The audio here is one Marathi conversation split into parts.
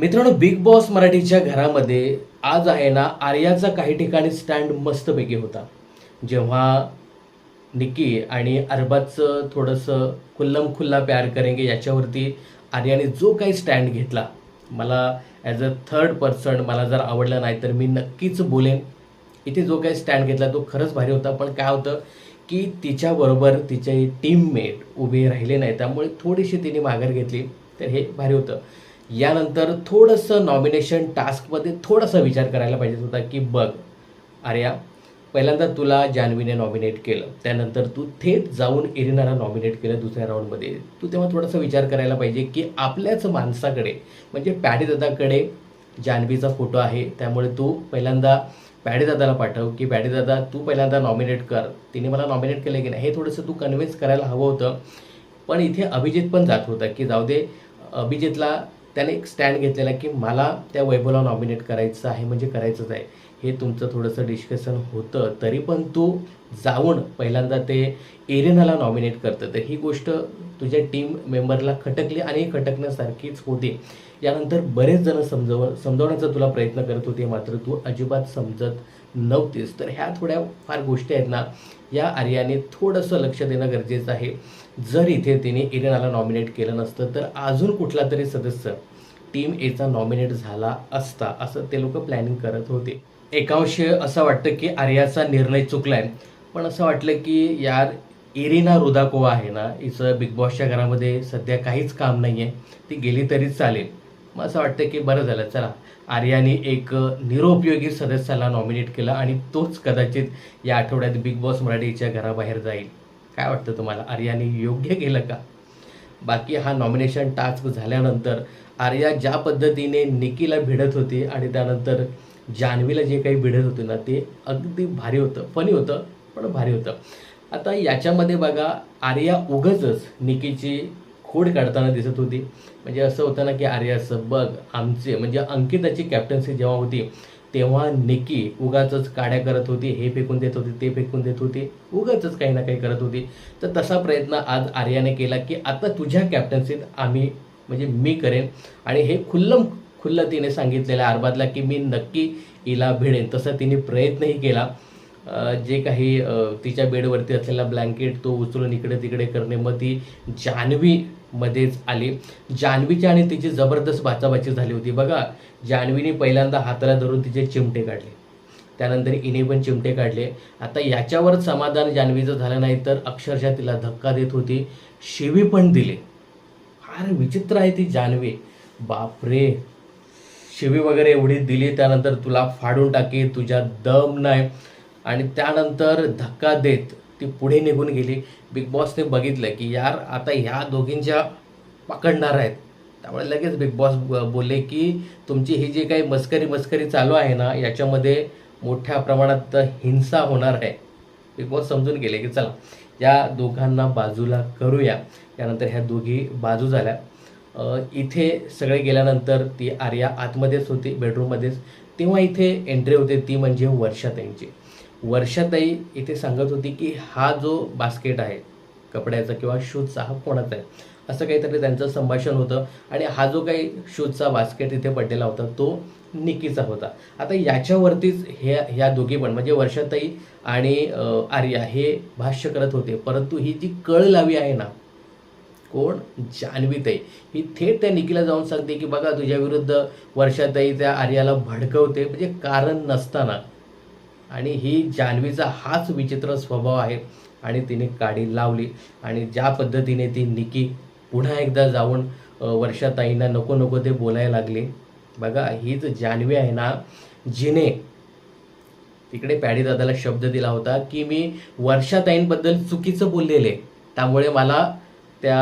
मित्रांनो बिग बॉस मराठीच्या घरामध्ये आज आहे ना आर्याचा काही ठिकाणी स्टँड मस्तपैकी होता. जेव्हा निकी आणि अरबाजचं थोडंसं खुल्लम खुल्ला प्यार करेंगे याच्यावरती आर्याने जो काही स्टँड घेतला मला ॲज अ थर्ड पर्सन मला जर आवडलं नाही तर मी नक्कीच बोलेन. इथे जो काही स्टँड घेतला तो खरंच भारी होता. पण काय होतं की तिच्याबरोबर तिचे टीममेट उभे राहिले नाही त्यामुळे थोडीशी तिने माघार घेतली. तर हे भारी होतं. यानंतर थोडंसं नॉमिनेशन टास्कमध्ये थोडासा विचार करायला पाहिजे होता की बघ आर्या पहिल्यांदा तुला जान्हवीने नॉमिनेट केलं त्यानंतर तू थेट जाऊन इरिनाला नॉमिनेट केलं दुसऱ्या राऊंडमध्ये तू तेव्हा थोडासा विचार करायला पाहिजे की आपल्याच माणसाकडे म्हणजे पॅडेदादाकडे जान्हवीचा फोटो आहे त्यामुळे तू पहिल्यांदा पॅडेदादाला पाठव की पॅडेदादा तू पहिल्यांदा नॉमिनेट कर. तिने मला नॉमिनेट केलं की नाही हे थोडंसं तू कन्व्हिन्स करायला हवं होतं. पण इथे अभिजित पण जात होता की जाऊ दे अभिजितला त्याने एक स्टँड घेतलेला की मला त्या वैभवला नॉमिनेट करायचं आहे म्हणजे करायचंच आहे. हे तुमचं थोडंसं डिस्कशन होतं तरी पण तू जाऊन पहिल्यांदा ते एरिनाला नॉमिनेट करतं. तर ही गोष्ट तुझ्या टीम मेंबरला खटकली आणि खटकण्यासारखीच होती. यानंतर बरेच जण समजव समजवण्याचा तुला प्रयत्न करत होते मात्र तू अजिबात समजत नव्हतीस. तर ह्या थोड्या फार गोष्टी आहेत ना या आर्याने थोडंसं लक्ष देणं गरजेचं आहे. जर इथे तिने इरेनाला नॉमिनेट केलं नसतं तर अजून कुठला तरी सदस्य टीम एचा नॉमिनेट झाला असता असं ते लोक प्लॅनिंग करत होते. एकांश असं वाटतं की आर्याचा निर्णय चुकलाय पण असं वाटलं की यार इरिना रुदाकोवा आहे ना हिचं बिग बॉसच्या घरामध्ये सध्या काहीच काम नाही आहे ती गेली तरी चालेल. मग असं वाटतं की बरं झालं चला. आर्याने एक निरुपयोगी सदस्याला नॉमिनेट केलं आणि तोच कदाचित या आठवड्यात बिग बॉस मराठीच्या घराबाहेर जाईल. काय वाटतं तुम्हाला? आर्याने योग्य केलं का? बाकी हा नॉमिनेशन टास्क झाल्यानंतर आर्या ज्या पद्धतीने निकीला भिडत होती आणि त्यानंतर जान्हवीला जे काही भिडत होते ना ते अगदी भारी होतं. फनी होतं पण भारी होतं. आता याच्यामध्ये बघा आर्या उगच निकीची खोड काढताना दिसत होती. म्हणजे असं होतं ना की आर्याचं बघ आमचे म्हणजे अंकिताची कॅप्टन्सी जेव्हा होती तेव्हा निकी उगाच काड्या करत होती हे फेकून देत होती ते फेकून देत होती उगाच काही ना काही करत होती. तर तसा प्रयत्न आज आर्याने केला की आता तुझ्या कॅप्टन्सीत आम्ही म्हणजे मी करेन. आणि हे खुल्लम खुल्लं तिने सांगितलेलं आरबादला अरबादला की मी नक्की हिला भिडेन. तसा तिने प्रयत्नही केला. जे काही तिच्या बेडवरती असलेला ब्लँकेट तो उचलून इकडे तिकडे करणे मग ती जान्हवी मध्येच आली. जान्हवीची आणि तिची जबरदस्त बाचाबाची झाली होती. बघा जान्हवीने पहिल्यांदा हाताला धरून तिचे चिमटे काढले. त्यानंतर इने पण चिमटे काढले. आता याच्यावर समाधान जान्हवीचं झालं नाही तर अक्षरशः तिला धक्का देत होती. शिवी पण दिली. फार विचित्र आहे ती जान्हवी. बापरे! शिवी वगैरे एवढी दिली त्यानंतर तुला फाडून टाके तुझ्या दम नाही. आणि त्यानंतर धक्का देत ती पुढे निघून गेली. बिग बॉसने बघितलं की यार आता ह्या दोघींच्या पकडणार आहेत. त्यामुळे लगेच बिग बॉस ब- बोलले की तुमची ही जी काही मस्करी मस्करी चालू आहे ना याच्यामध्ये मोठ्या प्रमाणात हिंसा होणार आहे. बिग बॉस समजून गेले की चला या दोघांना बाजूला करूया. त्यानंतर ह्या दोघी बाजू झाल्या. इथे सगळे गेल्यानंतर ती आर्या आतमध्येच होती बेडरूममध्येच तेव्हा इथे एंट्री होते ती म्हणजे वर्षाताईंची वर्षाताई इथे सांगत होती की हा जो बास्केट आहे कपड्याचा किंवा शूजचा हा कोणाचा आहे? असं काहीतरी त्यांचं संभाषण होतं. आणि हा जो काही शूजचा बास्केट इथे पडलेला होता तो निकीचा होता. आता याच्यावरतीच हे ह्या दोघी पण म्हणजे वर्षाताई आणि आर्या हे भाष्य करत होते. परंतु ही जी कळ लावी आहे ना कोण? जान्हवीताई. ही थेट त्या निकीला जाऊन सांगते की बघा तुझ्या विरुद्ध वर्षाताई त्या आर्याला भडकवते. म्हणजे कारण नसताना आणि ही जान्हवीचा हाच विचित्र स्वभाव आहे. आणि तिने काडी लावली. आणि ज्या पद्धतीने ती निकी पुन्हा एकदा जाऊन वर्षाताईंना नको नको ते बोलायला लागले. बघा हीच जान्हवी आहे ना जिने तिकडे पॅडी दादाला शब्द दिला होता की मी वर्षाताईंबद्दल चुकीचं बोललेले. त्यामुळे मला त्या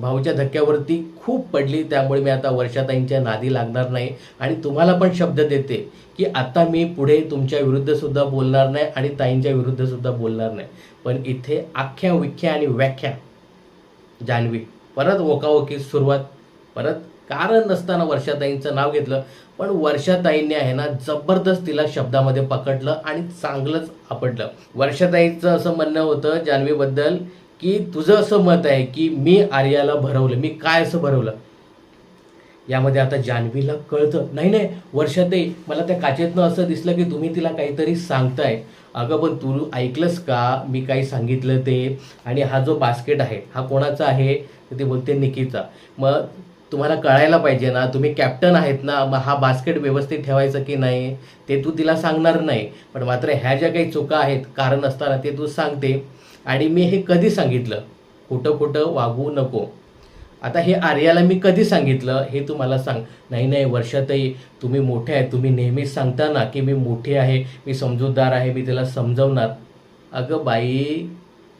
भाऊच्या धक्क्यावरती खूप पडली. त्यामुळे मी आता वर्षाताईंच्या नादी लागणार नाही. आणि तुम्हाला पण शब्द देते की आता मी पुढे तुमच्या विरुद्धसुद्धा बोलणार नाही आणि ताईंच्या विरुद्धसुद्धा बोलणार नाही. पण इथे आख्या विख्या आणि व्याख्या जान्हवी. परत ओकाओकी सुरुवात. परत कारण नसताना वर्षाताईंचं नाव घेतलं. पण वर्षाताईंनी आहे ना जबरदस्त तिला शब्दामध्ये पकडलं आणि चांगलंच आपडलं वर्षाताईचं असं म्हणणं होतं जान्हवीबद्दल की तुझं असं मत आहे की मी आर्याला भरवलं मी काय असं भरवलं? यामध्ये आता जान्हवीला कळतं. नाही नाही वर्षातही मला त्या काचेतनं असं दिसलं की तुम्ही तिला काहीतरी सांगताय. अगं पण तू ऐकलंस का? मी काही सांगितलं ते. आणि हा जो बास्केट आहे हा कोणाचा आहे? तर ते बोलते निकीचा. मग तुम्हाला कळायला पाहिजे ना तुम्ही कॅप्टन आहेत ना मग हा बास्केट व्यवस्थित ठेवायचं की नाही? ते तू तिला सांगणार नाही. पण मात्र ह्या ज्या काही चुका आहेत कारण असताना ते तू सांगते. आणि मी हे कधी सांगितलं? कुठं कुठं वागू नको. आता हे आर्याला मी कधी सांगितलं हे तू मला सांग. नाही नाही वर्षातही तुम्ही मोठे आहे. तुम्ही नेहमीच सांगता ना की मी मोठे आहे मी समजूतदार आहे मी त्याला समजवणार. अगं बाई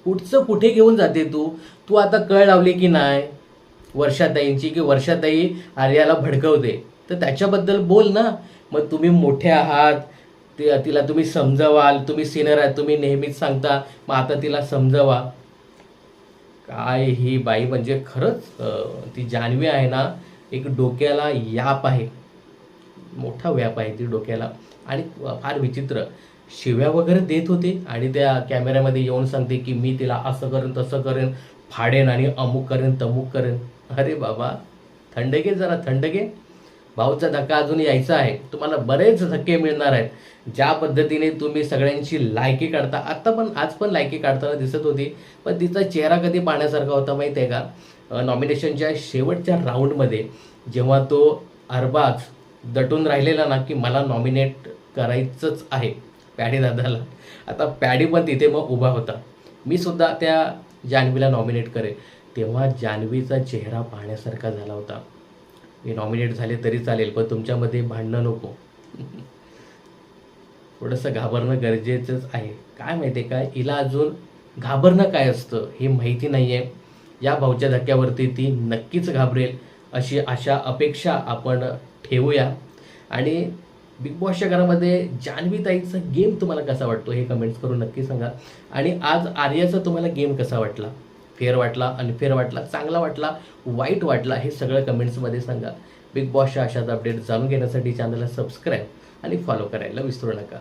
कुठचं कुठे घेऊन जाते तू? तू आता कळ लावली की नाही? वर्षाताईंची की वर्षाताई आर्याला भडकवते? तर त्याच्याबद्दल बोल ना. मग तुम्ही मोठे आहात ते तिला तुम्ही समजवाल तुम्ही सिनियर आहे तुम्ही नेहमीच सांगता मग आता तिला समजवा. काय ही बाई म्हणजे खरंच ती जान्हवी आहे ना एक डोक्याला याप आहे. मोठा व्याप आहे ती डोक्याला. आणि फार विचित्र. शिव्या वगैरे देत होते आणि त्या कॅमेऱ्यामध्ये येऊन सांगते की मी तिला असं करेन तसं करेन फाडेन आणि अमुक करेन तमुक करेन. अरे बाबा थंड घे जरा थंड घे. भाऊचा धक्का अजून यायचा आहे. तुम्हाला बरेच धक्के मिळणार आहेत. ज्या पद्धतीने तुम्ही सगळ्यांची लायकी काढता आत्ता पण आज पण लायकी काढताना दिसत होती पण तिचा चेहरा कधी पाहण्यासारखा होता माहिती आहे का? नॉमिनेशनच्या शेवटच्या राऊंडमध्ये जेव्हा तो अरबाज दटून राहिलेला ना की मला नॉमिनेट करायचंच आहे पॅडी दादाला. आता पॅडी पण तिथे मग उभा होता. मी सुद्धा त्या जान्हवीला नॉमिनेट करेन. तेव्हा जान्हवीचा चेहरा पाहण्यासारखा झाला होता. मी नॉमिनेट झाले तरी चालेल पण तुमच्यामध्ये भांडणं नको. थोडंसं घाबरणं गरजेचंच आहे. काय माहिती आहे का? हिला अजून घाबरणं काय असतं हे माहिती नाही आहे या भाऊच्या धक्क्यावरती ती नक्कीच घाबरेल अशी आशा अपेक्षा आपण ठेवूया. आणि बिग बॉसच्या घरामध्ये जान्हवी ताईचा गेम तुम्हाला कसा वाटतो हे कमेंट्स करून नक्की सांगा. आणि आज आर्याचा तुम्हाला गेम कसा वाटला? फेअर वाटला अनफेअर वाटला चांगला वाटला वाईट वाटला हे सगळं कमेंट्समध्ये सांगा. बिग बॉसच्या अशाच अपडेट जाणून घेण्यासाठी चॅनलला सबस्क्राईब आणि फॉलो करायला विसरू नका.